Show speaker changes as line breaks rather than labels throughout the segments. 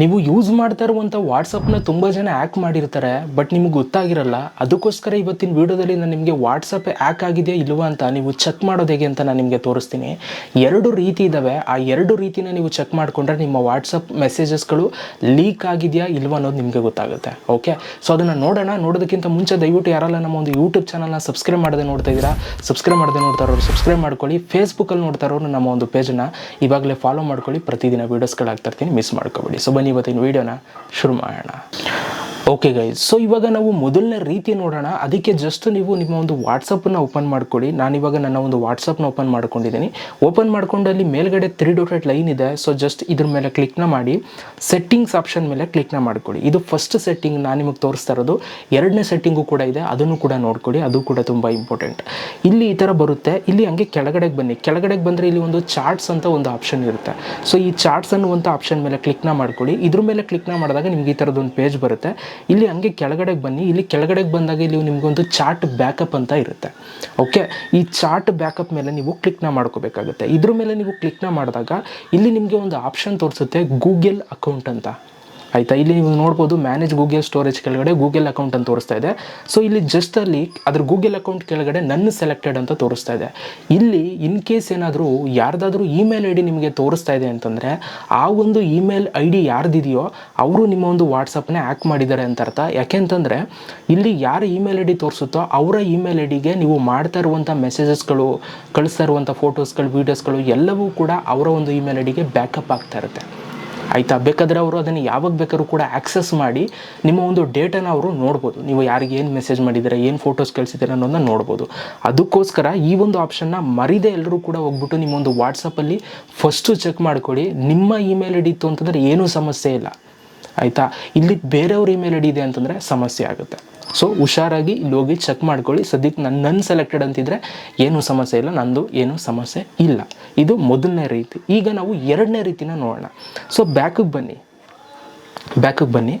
ನೀವು ಯೂಸ್ ಮಾಡ್ತಾ ಇರುವಂಥ ವಾಟ್ಸಪ್ನ ತುಂಬ ಜನ ಹ್ಯಾಕ್ ಮಾಡಿರ್ತಾರೆ ಬಟ್ ನಿಮ್ಗೆ ಗೊತ್ತಾಗಿರಲ್ಲ. ಅದಕ್ಕೋಸ್ಕರ ಇವತ್ತಿನ ವಿಡಿಯೋದಲ್ಲಿ ನಾನು ನಿಮಗೆ ವಾಟ್ಸಪ್ ಆ್ಯಕ್ ಆಗಿದೆಯಾ ಇಲ್ವಾ ಅಂತ ನೀವು ಚೆಕ್ ಮಾಡೋದು ಹೇಗೆ ಅಂತ ನಾನು ನಿಮಗೆ ತೋರಿಸ್ತೀನಿ. ಎರಡು ರೀತಿ ಇದ್ದಾವೆ ಆ ಎರಡು ರೀತಿನ ನೀವು ಚೆಕ್ ಮಾಡಿಕೊಂಡ್ರೆ ನಿಮ್ಮ ವಾಟ್ಸಪ್ ಮೆಸೇಜಸ್ಗಳು ಲೀಕ್ ಆಗಿದೆಯಾ ಇಲ್ವಾ ಅನ್ನೋದು ನಿಮಗೆ ಗೊತ್ತಾಗುತ್ತೆ. ಓಕೆ ಸೊ ಅದನ್ನು ನೋಡೋಣ. ನೋಡೋದಕ್ಕಿಂತ ಮುಂಚೆ ದಯವಿಟ್ಟು ಯಾರಲ್ಲ ನಮ್ಮ ಒಂದು ಯೂಟ್ಯೂಬ್ ಚಾನಲ್ನ ಸಬ್ಸ್ಕ್ರೈಬ್ ಮಾಡದೆ ನೋಡ್ತಾ ಇದ್ದೀರಾ ಸಬ್ಸ್ಕ್ರೈಬ್ ಮಾಡದೆ ನೋಡ್ತಾ ಇರೋರು ಸಬ್ಸ್ಕ್ರೈಬ್ ಮಾಡ್ಕೊಳ್ಳಿ. ಫೇಸ್ಬುಕ್ಕಲ್ಲಿ ನೋಡ್ತಾ ಇರೋರು ನಮ್ಮ ಒಂದು ಪೇಜನ್ನು ಇವಾಗಲೇ ಫಾಲೋ ಮಾಡ್ಕೊಳ್ಳಿ. ಪ್ರತಿದಿನ ವಿಡಿಯೋಸ್ ಆಗ್ತಾ ಇರ್ತೀನಿ. ಮಿಸ್ ಮಾಡ್ಕೋಬೇಡಿ. ಸೊ ಇವತ್ತಿನ ವೀಡಿಯೋನ ಶುರು ಮಾಡೋಣ. ಓಕೆ ಗೈಸ್ ಸೊ ಇವಾಗ ನಾವು ಮೊದಲನೇ ರೀತಿ ನೋಡೋಣ. ಅದಕ್ಕೆ ಜಸ್ಟ್ ನೀವು ನಿಮ್ಮ ಒಂದು ವಾಟ್ಸಪ್ಪನ್ನು ಓಪನ್ ಮಾಡ್ಕೊಳ್ಳಿ. ನಾನು ಇವಾಗ ನನ್ನ ಒಂದು ವಾಟ್ಸಪ್ನ ಓಪನ್ ಮಾಡ್ಕೊಂಡಿದ್ದೀನಿ. ಓಪನ್ ಮಾಡ್ಕೊಂಡು ಅಲ್ಲಿ ಮೇಲ್ಗಡೆ ತ್ರೀ ಡೊಟೆಡ್ ಲೈನ್ ಇದೆ. ಸೊ ಜಸ್ಟ್ ಇದ್ರ ಮೇಲೆ ಕ್ಲಿಕ್ನ ಮಾಡಿ. ಸೆಟ್ಟಿಂಗ್ಸ್ ಆಪ್ಷನ್ ಮೇಲೆ ಕ್ಲಿಕ್ನ ಮಾಡ್ಕೊಳ್ಳಿ. ಇದು ಫಸ್ಟ್ ಸೆಟ್ಟಿಂಗ್ ನಾನು ನಿಮಗೆ ತೋರಿಸ್ತಾ ಇರೋದು. ಎರಡನೇ ಸೆಟ್ಟಿಂಗು ಕೂಡ ಇದೆ. ಅದನ್ನು ಕೂಡ ನೋಡ್ಕೊಳ್ಳಿ. ಅದು ಕೂಡ ತುಂಬ ಇಂಪಾರ್ಟೆಂಟ್ ಇಲ್ಲಿ ಈ ಥರ ಬರುತ್ತೆ. ಇಲ್ಲಿ ಹಂಗೆ ಕೆಳಗಡೆಗೆ ಬನ್ನಿ. ಕೆಳಗಡೆಗೆ ಬಂದರೆ ಇಲ್ಲಿ ಒಂದು ಚಾರ್ಟ್ಸ್ ಅಂತ ಒಂದು ಆಪ್ಷನ್ ಇರುತ್ತೆ. ಸೊ ಈ ಚಾರ್ಟ್ಸ್ ಅನ್ನುವಂಥ ಆಪ್ಷನ್ ಮೇಲೆ ಕ್ಲಿಕ್ನ ಮಾಡ್ಕೊಳ್ಳಿ. ಇದ್ರ ಮೇಲೆ ಕ್ಲಿಕ್ನ ಮಾಡಿದಾಗ ನಿಮ್ಗೆ ಈ ಥರದೊಂದು ಪೇಜ್ ಬರುತ್ತೆ. ಇಲ್ಲಿ ಹಂಗೆ ಕೆಳಗಡೆಗೆ ಬನ್ನಿ. ಇಲ್ಲಿ ಕೆಳಗಡೆಗೆ ಬಂದಾಗ ಇಲ್ಲಿ ನಿಮಗೊಂದು ಚಾರ್ಟ್ ಬ್ಯಾಕಪ್ ಅಂತ ಇರುತ್ತೆ. ಓಕೆ? ಈ ಚಾರ್ಟ್ ಬ್ಯಾಕಪ್ ಮೇಲೆ ನೀವು ಕ್ಲಿಕ್ನ ಮಾಡ್ಕೋಬೇಕಾಗುತ್ತೆ. ಇದ್ರ ಮೇಲೆ ನೀವು ಕ್ಲಿಕ್ನ ಮಾಡಿದಾಗ ಇಲ್ಲಿ ನಿಮಗೆ ಒಂದು ಆಪ್ಷನ್ ತೋರಿಸುತ್ತೆ ಗೂಗಲ್ ಅಕೌಂಟ್ ಅಂತ. ಆಯಿತಾ? ಇಲ್ಲಿ ನೀವು ನೋಡ್ಬೋದು ಮ್ಯಾನೇಜ್ ಗೂಗಲ್ ಸ್ಟೋರೇಜ್ ಕೆಳಗಡೆ ಗೂಗಲ್ ಅಕೌಂಟ್ ಅಂತ ತೋರಿಸ್ತಾ ಇದೆ. ಸೊ ಇಲ್ಲಿ ಜಸ್ಟ್ ಅಲ್ಲಿ ಅದ್ರ ಗೂಗಲ್ ಅಕೌಂಟ್ ಕೆಳಗಡೆ ನನ್ನ ಸೆಲೆಕ್ಟೆಡ್ ಅಂತ ತೋರಿಸ್ತಾ ಇದೆ. ಇಲ್ಲಿ ಇನ್ ಕೇಸ್ ಏನಾದರೂ ಯಾರ್ದಾದ್ರೂ ಇಮೇಲ್ ಐ ಡಿ ನಿಮಗೆ ತೋರಿಸ್ತಾ ಇದೆ ಅಂತಂದರೆ, ಆ ಒಂದು ಇಮೇಲ್ ಐ ಡಿ ಯಾರ್ದಿದೆಯೋ ಅವರು ನಿಮ್ಮ ಒಂದು ವಾಟ್ಸಪ್ನೇ ಆ್ಯಕ್ ಮಾಡಿದ್ದಾರೆ ಅಂತ ಅರ್ಥ. ಯಾಕೆಂತಂದರೆ ಇಲ್ಲಿ ಯಾರ ಇಮೇಲ್ ಐ ಡಿ ತೋರಿಸುತ್ತೋ ಅವರ ಇಮೇಲ್ ಐ ಡಿಗೆ ನೀವು ಮಾಡ್ತಾ ಇರುವಂಥ ಮೆಸೇಜಸ್ಗಳು ಕಳಿಸ್ತಾ ಇರುವಂಥ ಫೋಟೋಸ್ಗಳು ವೀಡಿಯೋಸ್ಗಳು ಎಲ್ಲವೂ ಕೂಡ ಅವರ ಒಂದು ಇಮೇಲ್ ಐ ಡಿಗೆ ಬ್ಯಾಕಪ್ ಆಗ್ತಾ ಇರುತ್ತೆ. ಆಯಿತಾ? ಬೇಕಾದರೆ ಅವರು ಅದನ್ನು ಯಾವಾಗ ಬೇಕಾದ್ರೂ ಕೂಡ ಆಕ್ಸೆಸ್ ಮಾಡಿ ನಿಮ್ಮ ಒಂದು ಡೇಟಾನ ಅವರು ನೋಡ್ಬೋದು. ನೀವು ಯಾರಿಗೆ ಏನು ಮೆಸೇಜ್ ಮಾಡಿದ್ದೀರಾ, ಏನು ಫೋಟೋಸ್ ಕಳಿಸಿದ್ದೀರ ಅನ್ನೋದನ್ನ ನೋಡ್ಬೋದು. ಅದಕ್ಕೋಸ್ಕರ ಈ ಒಂದು ಆಪ್ಷನ್ನ ಮರಿದೇ ಎಲ್ಲರೂ ಕೂಡ ಹೋಗ್ಬಿಟ್ಟು ನಿಮ್ಮ ಒಂದು ವಾಟ್ಸಪ್ಪಲ್ಲಿ ಫಸ್ಟು ಚೆಕ್ ಮಾಡ್ಕೊಳ್ಳಿ. ನಿಮ್ಮ ಇಮೇಲ್ ಐಡಿ ಇತ್ತು ಅಂತಂದರೆ ಏನೂ ಸಮಸ್ಯೆ ಇಲ್ಲ. ಆಯಿತಾ? ಇಲ್ಲಿ ಬೇರೆಯವ್ರ ಇಮೇಲ್ ಐಡಿ ಇದೆ ಅಂತಂದರೆ ಸಮಸ್ಯೆ ಆಗುತ್ತೆ. ಸೊ ಹುಷಾರಾಗಿ ಇಲ್ಲಿ ಹೋಗಿ ಚೆಕ್ ಮಾಡ್ಕೊಳ್ಳಿ. ಸದ್ಯಕ್ಕೆ ನನ್ನ ನನ್ನ ಸೆಲೆಕ್ಟೆಡ್ ಅಂತಿದ್ರೆ ಏನೂ ಸಮಸ್ಯೆ ಇಲ್ಲ, ನಂದು ಏನೂ ಸಮಸ್ಯೆ ಇಲ್ಲ. ಇದು ಮೊದಲನೇ ರೀತಿ. ಈಗ ನಾವು ಎರಡನೇ ರೀತಿನ ನೋಡೋಣ. ಸೊ ಬ್ಯಾಕಿಗೆ ಬನ್ನಿ. ಬ್ಯಾಕಿಗೆ ಬನ್ನಿ.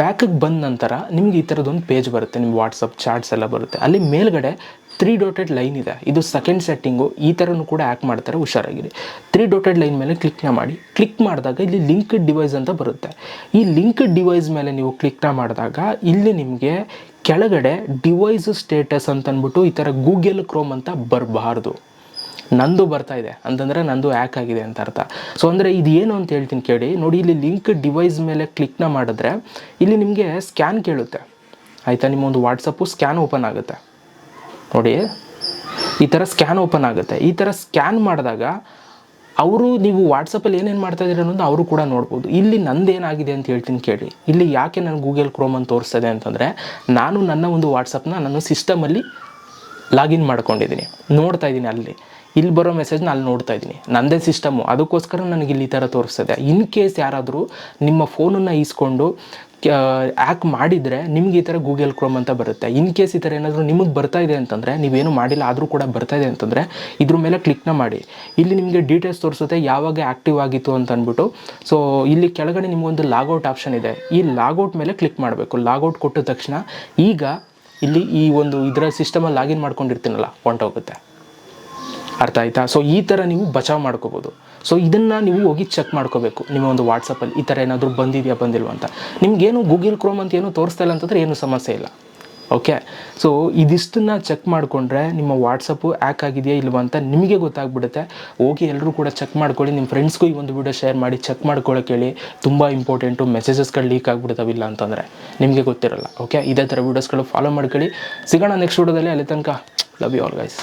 ಬ್ಯಾಕಿಗೆ ಬಂದ ನಂತರ ನಿಮ್ಗೆ ಈ ಥರದೊಂದು ಪೇಜ್ ಬರುತ್ತೆ ನಿಮ್ಮ ವಾಟ್ಸಪ್ ಚಾಟ್ಸ್ ಎಲ್ಲ ಬರುತ್ತೆ. ಅಲ್ಲಿ ಮೇಲ್ಗಡೆ ತ್ರೀ ಡೋಟೆಡ್ ಲೈನ್ ಇದೆ. ಇದು ಸೆಕೆಂಡ್ ಸೆಟ್ಟಿಂಗು ಈ ಥರನೂ ಕೂಡ ಆ್ಯಕ್ ಮಾಡ್ತಾರೆ, ಹುಷಾರಾಗಿರಿ. ತ್ರೀ ಡೋಟೆಡ್ ಲೈನ್ ಮೇಲೆ ಕ್ಲಿಕ್ನ ಮಾಡಿ. ಕ್ಲಿಕ್ ಮಾಡಿದಾಗ ಇಲ್ಲಿ ಲಿಂಕ್ಡ್ ಡಿವೈಸ್ ಅಂತ ಬರುತ್ತೆ. ಈ ಲಿಂಕ್ಡ್ ಡಿವೈಸ್ ಮೇಲೆ ನೀವು ಕ್ಲಿಕ್ನ ಮಾಡಿದಾಗ ಇಲ್ಲಿ ನಿಮಗೆ ಕೆಳಗಡೆ ಡಿವೈಸ್ ಸ್ಟೇಟಸ್ ಅಂತ ಅಂದ್ಬಿಟ್ಟು ಈ ಥರ ಗೂಗಲ್ ಕ್ರೋಮ್ ಅಂತ ಬರಬಾರ್ದು. ನಂದು ಬರ್ತಾ ಇದೆ. ಅಂತಂದರೆ ನಂದು ಹ್ಯಾಕ್ ಆಗಿದೆ ಅಂತ ಅರ್ಥ. ಸೊ ಅಂದರೆ ಇದು ಏನು ಅಂತ ಹೇಳ್ತೀನಿ ಕೇಳಿ. ನೋಡಿ, ಇಲ್ಲಿ ಲಿಂಕ್ ಡಿವೈಸ್ ಮೇಲೆ ಕ್ಲಿಕ್ನ ಮಾಡಿದ್ರೆ ಇಲ್ಲಿ ನಿಮಗೆ ಸ್ಕ್ಯಾನ್ ಕೇಳುತ್ತೆ. ಆಯಿತಾ? ನಿಮ್ಮ ಒಂದು ವಾಟ್ಸಪ್ಪು ಸ್ಕ್ಯಾನ್ ಓಪನ್ ಆಗುತ್ತೆ. ನೋಡಿ, ಈ ಥರ ಸ್ಕ್ಯಾನ್ ಓಪನ್ ಆಗುತ್ತೆ. ಈ ಥರ ಸ್ಕ್ಯಾನ್ ಮಾಡಿದಾಗ ಅವರು ನೀವು ವಾಟ್ಸಪ್ಪಲ್ಲಿ ಏನೇನು ಮಾಡ್ತಾ ಇದ್ದೀರ ಅನ್ನೋದು ಅವರು ಕೂಡ ನೋಡ್ಬೋದು. ಇಲ್ಲಿ ನಂದೇನಾಗಿದೆ ಅಂತ ಹೇಳ್ತೀನಿ ಕೇಳಿ. ಇಲ್ಲಿ ಯಾಕೆ ನಾನು ಗೂಗಲ್ ಕ್ರೋಮ್ ಅಂತ ತೋರಿಸ್ತದೆ ಅಂತಂದರೆ, ನಾನು ನನ್ನ ಒಂದು ವಾಟ್ಸಪ್ನ ನಾನು ಸಿಸ್ಟಮಲ್ಲಿ ಲಾಗಿನ್ ಮಾಡ್ಕೊಂಡಿದ್ದೀನಿ. ನೋಡ್ತಾ ಇದ್ದೀನಿ ಅಲ್ಲಿ. ಇಲ್ಲಿ ಬರೋ ಮೆಸೇಜ್ನ ಅಲ್ಲಿ ನೋಡ್ತಾ ಇದ್ದೀನಿ. ನನ್ನದೇ ಸಿಸ್ಟಮು ಅದಕ್ಕೋಸ್ಕರ ನನಗೆ ಇಲ್ಲಿ ಈ ಥರ ತೋರಿಸ್ತದೆ. ಇನ್ ಕೇಸ್ ಯಾರಾದರೂ ನಿಮ್ಮ ಫೋನನ್ನು ಈಸ್ಕೊಂಡು ಆ್ಯಕ್ ಮಾಡಿದರೆ ನಿಮ್ಗೆ ಈ ಥರ ಗೂಗಲ್ ಕ್ರೋಮ್ ಅಂತ ಬರುತ್ತೆ. ಇನ್ ಕೇಸ್ ಈ ಥರ ಏನಾದರೂ ನಿಮಗೆ ಬರ್ತಾ ಇದೆ ಅಂತಂದರೆ, ನೀವೇನು ಮಾಡಿಲ್ಲ, ಆದರೂ ಕೂಡ ಬರ್ತಾ ಇದೆ ಅಂತಂದರೆ, ಇದ್ರ ಮೇಲೆ ಕ್ಲಿಕ್ನ ಮಾಡಿ. ಇಲ್ಲಿ ನಿಮಗೆ ಡೀಟೇಲ್ಸ್ ತೋರಿಸುತ್ತೆ, ಯಾವಾಗ ಆ್ಯಕ್ಟಿವ್ ಆಗಿತ್ತು ಅಂತ ಅಂದ್ಬಿಟ್ಟು. ಸೊ ಇಲ್ಲಿ ಕೆಳಗಡೆ ನಿಮಗೊಂದು ಲಾಗೌಟ್ ಆಪ್ಷನ್ ಇದೆ. ಈ ಲಾಗೌಟ್ ಮೇಲೆ ಕ್ಲಿಕ್ ಮಾಡಬೇಕು. ಲಾಗೌಟ್ ಕೊಟ್ಟ ತಕ್ಷಣ ಈಗ ಇಲ್ಲಿ ಈ ಒಂದು ಇದರ ಸಿಸ್ಟಮಲ್ಲಿ ಲಾಗಿನ್ ಮಾಡ್ಕೊಂಡಿರ್ತೀನಲ್ಲ, ಹೊಂಟೋಗುತ್ತೆ. ಅರ್ಥ ಆಯ್ತಾ? ಸೊ ಈ ಥರ ನೀವು ಬಚಾವ್ ಮಾಡ್ಕೋಬೋದು. ಸೊ ಇದನ್ನು ನೀವು ಹೋಗಿ ಚೆಕ್ ಮಾಡ್ಕೋಬೇಕು. ನಿಮ್ಮ ಒಂದು ವಾಟ್ಸಪ್ಪಲ್ಲಿ ಈ ಥರ ಏನಾದರೂ ಬಂದಿದೆಯಾ, ಬಂದಿಲ್ವ ಅಂತ. ನಿಮಗೇನು ಗೂಗಲ್ ಕ್ರೋಮ್ ಅಂತ ಏನು ತೋರಿಸ್ತಾ ಇಲ್ಲ ಅಂತಂದರೆ ಏನು ಸಮಸ್ಯೆ ಇಲ್ಲ. ಓಕೆ ಸೊ ಇದಿಷ್ಟನ್ನ ಚೆಕ್ ಮಾಡಿಕೊಂಡ್ರೆ ನಿಮ್ಮ ವಾಟ್ಸಪ್ಪು ಆ್ಯಕ್ ಆಗಿದೆಯಾ, ಇಲ್ವಾ ಅಂತ ನಿಮಗೆ ಗೊತ್ತಾಗ್ಬಿಡುತ್ತೆ. ಹೋಗಿ ಎಲ್ಲರೂ ಕೂಡ ಚೆಕ್ ಮಾಡ್ಕೊಳ್ಳಿ. ನಿಮ್ಮ ಫ್ರೆಂಡ್ಸ್ಗೂ ಈ ಒಂದು ವೀಡಿಯೋ ಶೇರ್ ಮಾಡಿ ಚೆಕ್ ಮಾಡ್ಕೊಳ್ಳೋಕೆ ಹೇಳಿ ತುಂಬ ಇಂಪಾರ್ಟೆಂಟು ಮೆಸೇಜಸ್ಗಳು ಲೀಕ್ ಆಗಿಬಿಡ್ತಾವಿಲ್ಲ ಅಂತಂದರೆ ನಿಮಗೆ ಗೊತ್ತಿರಲ್ಲ. ಓಕೆ ಇದೇ ಥರ ವೀಡಿಯೋಸ್ಗಳು ಫಾಲೋ ಮಾಡ್ಕೊಳ್ಳಿ. ಸಿಗೋಣ ನೆಕ್ಸ್ಟ್ ವೀಡಿಯೋದಲ್ಲಿ ಅಲ್ಲಿ ತನಕ ಲವ್ ಯು ಆಲ್ ಗೈಸ್